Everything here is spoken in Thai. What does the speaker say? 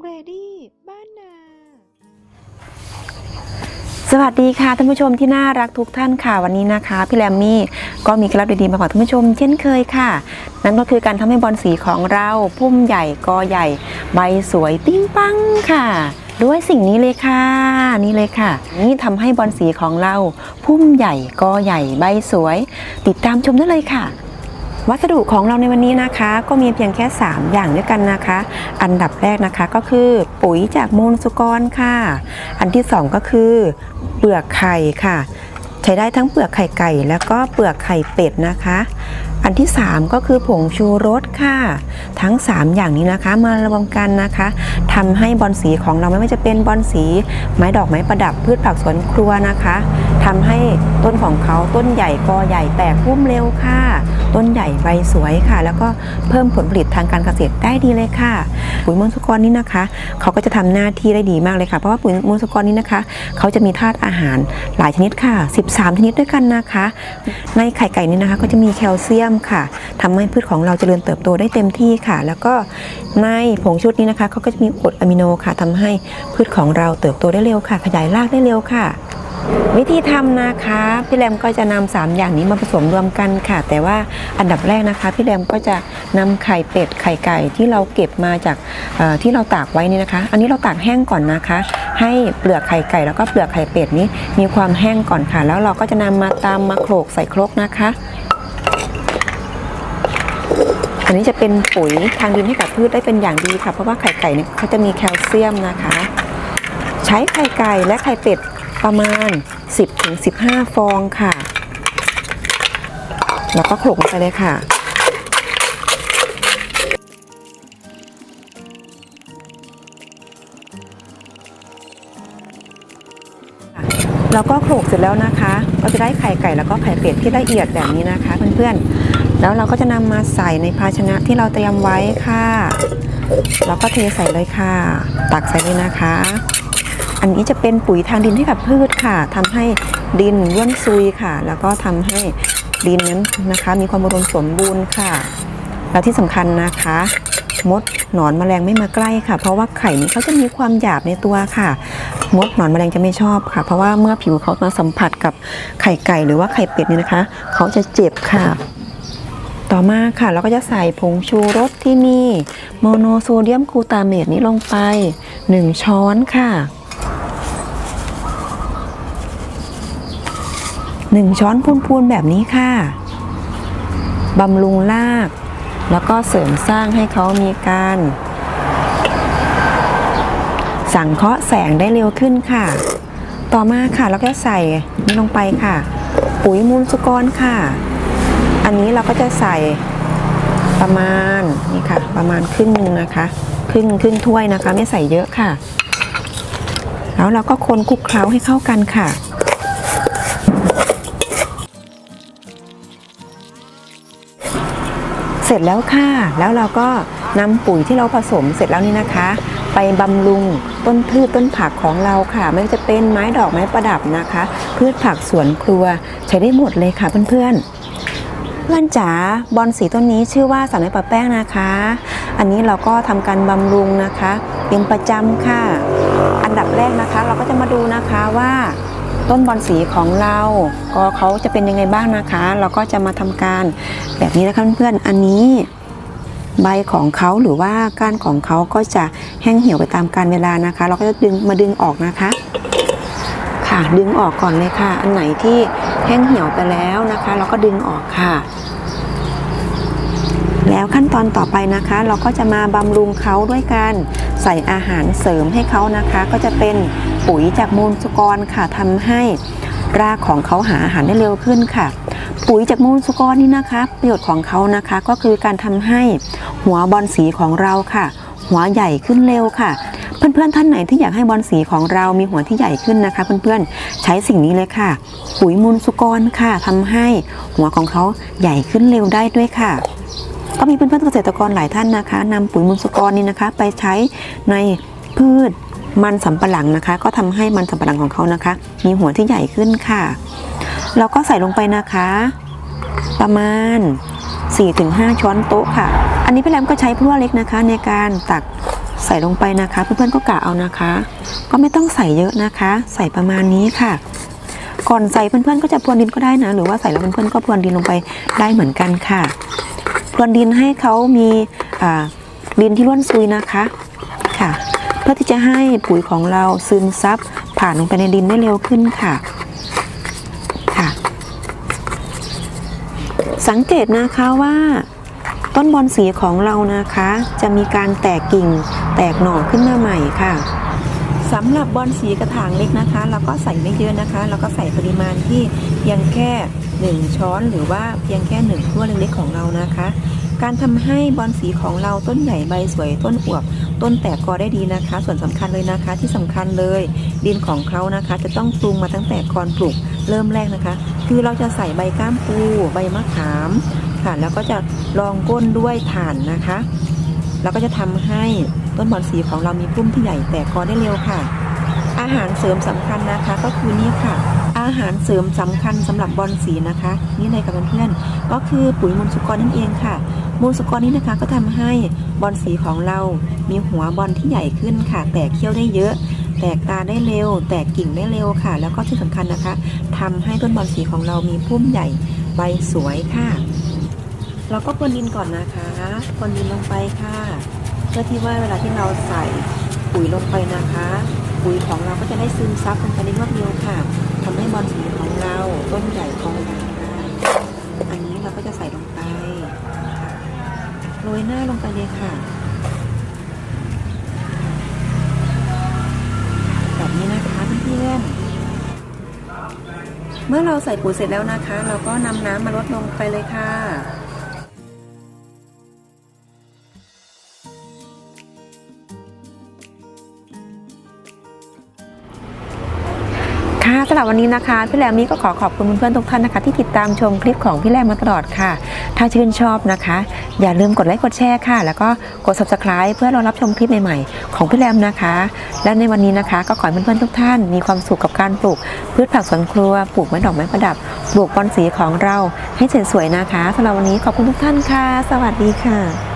เรดี้บ้านนาสวัสดีค่ะท่านผู้ชมที่น่ารักทุกท่านค่ะวันนี้นะคะ พี่แรมมี่ก็มีเคล็ดลับดีๆมาฝากท่านผู้ชม เช่นเคยค่ะ นั่นก็คือการทำให้บอลสีของเราพุ่มใหญ่กอใหญ่ ใบสวยติ้งปังค่ะ ด้วยสิ่งนี้เลยค่ะนี่เลยค่ะ นี่ทำให้บอลสีของเราพุ่มใหญ่กอใหญ่ใบสวย ติดตามชมได้เลยค่ะ วัสดุของเราในวันนี้นะคะ ก็มีเพียงแค่ 3 อย่างด้วยกันนะคะ อันดับแรกนะคะก็คือ ปุ๋ยจากมูลสุกรค่ะ อันที่ 2 ก็คือเปลือกไข่ค่ะ ใช้ได้ทั้งเปลือกไข่ไก่ แล้วก็เปลือกไข่เป็ดนะคะ อันที่ 3 ก็คือผงชูรสค่ะ ทั้ง 3 อย่างนี้นะคะ มารวมกันนะคะทำให้บอลสีของเราไม่ว่าจะเป็นบอลสีไม้ดอกไม้ประดับพืชผักสวนครัวนะคะทำให้ต้นของเขาต้นใหญ่กอใหญ่แตกพุ่มเร็วค่ะ ต้นใหญ่ใบสวยค่ะ แล้วก็เพิ่มผลผลิตทางการเกษตรได้ดีเลยค่ะ ปุ๋ยมูลสุกรนี้นะคะ เขาก็จะทำหน้าที่ได้ดีมากเลยค่ะ เพราะว่าปุ๋ยมูลสุกรนี้นะคะ เขาจะมีธาตุอาหารหลายชนิดค่ะ 13 ชนิดด้วยกันนะคะ ในไข่ไก่นี้นะคะ ก็จะมีแคลเซียมค่ะทำให้พืชของเราเจริญเติบโตได้เต็มที่ค่ะ แล้วก็ในผงชุดนี้นะคะเขาก็จะมีกรดอะมิโนค่ะทำให้พืชของเราเติบโตได้เร็วค่ะ ขยายรากได้เร็วค่ะวิธีทำนะคะพี่แรมก็จะนำสามอย่างนี้มาผสมรวมกันค่ะ แต่ว่าอันดับแรกนะคะพี่แรมก็จะนำไข่เป็ดไข่ไก่ที่เราเก็บมาจากที่เราตากไว้นี่นะคะ อันนี้เราตากแห้งก่อนนะคะ ให้เปลือกไข่ไก่แล้วก็เปลือกไข่เป็ดนี้มีความแห้งก่อนค่ะ แล้วเราก็จะนำมาตามมาโขลกใส่ครกนะคะ นนี้จะเป็นปุ๋ยทางดินให้กับพืชได้เป็นอย่างดีค่ะ เพราะว่าไข่ไก่เนี่ยเขาจะมีแคลเซียมนะคะ ใช้ไข่ไก่และไข่เป็ดประมาณ 10-15 ฟองค่ะ แล้วก็โขลกลงไปเลยค่ะแล้วก็โขลกเสร็จแล้วนะคะก็จะได้ไข่ไก่แล้วก็ไข่เป็ดที่ละเอียดแบบนี้นะคะ เพื่อนๆ แล้วเราก็จะนำมาใส่ในภาชนะที่เราเตรียมไว้ค่ะแล้วก็เทใส่เลยค่ะ ตักใส่เลยนะคะ อันนี้จะเป็นปุ๋ยทางดินให้กับพืชค่ะทำให้ดินย่นซุยค่ะ แล้วก็ทำให้ดินนั้นนะคะ มีความอุดมสมบูรณ์ค่ะ แล้วที่สำคัญนะคะมดหนอนแมลงไม่มาใกล้ค่ะ เพราะว่าไข่นี้เขาจะมีความหยาบในตัวค่ะ มดหนอนแมลงจะไม่ชอบค่ะ เพราะว่าเมื่อผิวเขามาสัมผัสกับไข่ไก่หรือว่าไข่เป็ดนี่นะคะ เขาจะเจ็บค่ะ ต่อมาค่ะเราก็จะใส่ผงชูรสที่มีโมโนโซเดียมกลูตาเมตนี้ลงไป 1 ช้อนค่ะ 1 ช้อนพูนๆแบบนี้ค่ะบำรุงราก แล้วก็เสริมสร้างให้เขามีการ สังเคราะห์แสงได้เร็วขึ้นค่ะ ต่อมาค่ะเราก็ใส่นี่ลงไปค่ะ ปุ๋ยมูลสุกรค่ะ อันนี้เราก็จะใส่ประมาณนี่ค่ะ ประมาณครึ่งหนึงนะคะครึ่งครึ่งถ้วยนะคะ ไม่ใส่เยอะค่ะ แล้วเราก็คนคลุกเคล้าให้เข้ากันค่ะเสร็จแล้วค่ะ แล้วเราก็นำปุ๋ยที่เราผสมเสร็จแล้วนี่นะคะ ไปบำรุงต้นพืชต้นผักของเราค่ะ ไม่ว่าจะเป็นไม้ดอกไม้ประดับนะคะ พืชผักสวนครัวใช้ได้หมดเลยค่ะเพื่อนๆ เพื่อนจ๋าบอลสีต้นนี้ชื่อว่าสาวน้อยปะแป้งนะคะ อันนี้เราก็ทำการบำรุงนะคะ เป็นประจำค่ะ อันดับแรกนะคะ เราก็จะมาดูนะคะว่าต้นบอลสีของเรา ก็เขาจะเป็นยังไงบ้างนะคะ เราก็จะมาทำการแบบนี้นะคะเพื่อนๆอันนี้ใบของเขาหรือว่าก้านของเขาก็จะแห้งเหี่ยวไปตามกาลเวลานะคะ เราก็จะดึงมาดึงออกนะคะ ค่ะ ดึงออกก่อนเลยค่ะ อันไหนที่แห้งเหี่ยวไปแล้วนะคะ เราก็ดึงออกค่ะ แล้วขั้นตอนต่อไปนะคะ เราก็จะมาบำรุงเขาด้วยการใส่อาหารเสริมให้เขานะคะ ก็จะเป็นปุ๋ยจากมูลสุกรค่ะทำให้รากของเขาหาอาหารได้เร็วขึ้นค่ะ ปุ๋ยจากมูลสุกรนี่นะคะ ประโยชน์ของเขานะคะก็คือการทำให้หัวบอลสีของเราค่ะ หัวใหญ่ขึ้นเร็วค่ะ เพื่อนๆท่านไหนที่อยากให้บอลสีของเรามีหัวที่ใหญ่ขึ้นนะคะ เพื่อนๆใช้สิ่งนี้เลยค่ะ ปุ๋ยมูลสุกรค่ะทำให้หัวของเขาใหญ่ขึ้นเร็วได้ด้วยค่ะ ก็มีเพื่อนๆเกษตรกรหลายท่านนะคะนำปุ๋ยมูลสุกรนี้นะคะ ไปใช้ในพืชมันสำปะหลังนะคะ ก็ทำให้มันสำปะหลังของเขานะคะ มีหัวที่ใหญ่ขึ้นค่ะเราก็ใส่ลงไปนะคะ ประมาณ 4-5 ช้อนโต๊ะค่ะ อันนนี้พี่แรมก็ใช้พลั่วเล็กนะคะ ในการตัก ใส่ลงไปนะคะ เพื่อนๆก็กะเอานะคะ ก็ไม่ต้องใส่เยอะนะคะ ใส่ประมาณนี้ค่ะ ก่อนใส่เพื่อนๆก็จะพรวนดินก็ได้นะ หรือว่าใส่แล้วเพื่อนๆก็พรวนดินลงไปได้เหมือนกันค่ะพรวนดินให้เขามีดินที่ร่วนซุยนะคะค่ะ เพื่อที่จะให้ปุ๋ยของเราซึมซับผ่านลงไปในดินได้เร็วขึ้นค่ะค่ะ สังเกตนะคะว่าต้นบอนสีของเรานะคะ จะมีการแตกกิ่ง แตกหน่อขึ้นมาใหม่ค่ะสำหรับบอนสีกระถางเล็กนะคะ เราก็ใส่ไม่เยอะนะคะ เราก็ใส่ปริมาณที่เพียงแค่ 1 ช้อนหรือว่าเพียงแค่1ถ้วยเล็กๆของเรานะคะ การทำให้บอนสีของเราต้นใหญ่ใบสวยต้นอวบ ต้นแตกกอได้ดีนะคะ ส่วนสำคัญเลยนะคะที่สำคัญเลย ดินของเขานะคะ จะต้องปรุงมาตั้งแต่ก่อนปลูกเริ่มแรกนะคะ คือเราจะใส่ใบก้ามปู ใบมะขามค่ะแล้วก็จะรองก้นด้วยถ่านนะคะ แล้วก็จะทำให้ ต้นบอนสีของเรามีพุ่มที่ใหญ่แตกกอได้เร็วค่ะ อาหารเสริมสำคัญนะคะ ก็คือนี่ค่ะ อาหารเสริมสำคัญสำหรับบอนสีนะคะ นี่เลยกับเพื่อนๆก็คือปุ๋ยมูลสุกรนั่นเองค่ะ มูลสุกรนี้นะคะก็ทำให้บอนสีของเรา มีหัวบอลที่ใหญ่ขึ้นค่ะ แตกเขี้ยวได้เยอะแตกตาได้เร็ว แตกกิ่งได้เร็วค่ะ แล้วก็ที่สำคัญนะคะทำให้ต้นบอนสีของเรามีพุ่มใหญ่ใบสวยค่ะ เราก็พรวนดินก่อนนะคะพรวนดินลงไปค่ะ เพื่อที่ว่าเวลาที่เราใส่ปุ๋ยลงไปนะคะ ปุ๋ยของเราก็จะได้ซึมซับลงไปได้รวดเร็วค่ะทำให้บอนสีของเราต้นใหญ่คองใหญ่ค่ะอันนี้เราก็จะใส่ลงไปโรยหน้าลงไปเลยค่ะแบบนี้นะคะเพื่อนเมื่อเราใส่ปุ๋ยเสร็จแล้วนะคะ เราก็นำน้ำมาลดลงไปเลยค่ะำหรับวันนี้นะคะ พี่แรมมี่ก็ขอขอบคุณเพื่อนๆทุกท่านนะคะ ที่ติดตามชมคลิปของพี่แรมมาตลอดค่ะ ถ้าชื่นชอบนะคะ อย่าลืมกดไลค์กดแชร์ค่ะ แล้วก็กด subscribe เพื่อรอรับชมคลิปใหม่ๆ ของพี่แรมนะคะ และในวันนี้นะคะ ก็ขอให้เพื่อนๆทุกท่าน มีความสุขกับการปลูก พืชผักสวนครัวปลูกไม้ดอกไม้ประดับปลูกบอนสีของเราให้สวยๆนะคะสำหรับวันนี้ขอบคุณทุกท่านค่ะ สวัสดีค่ะ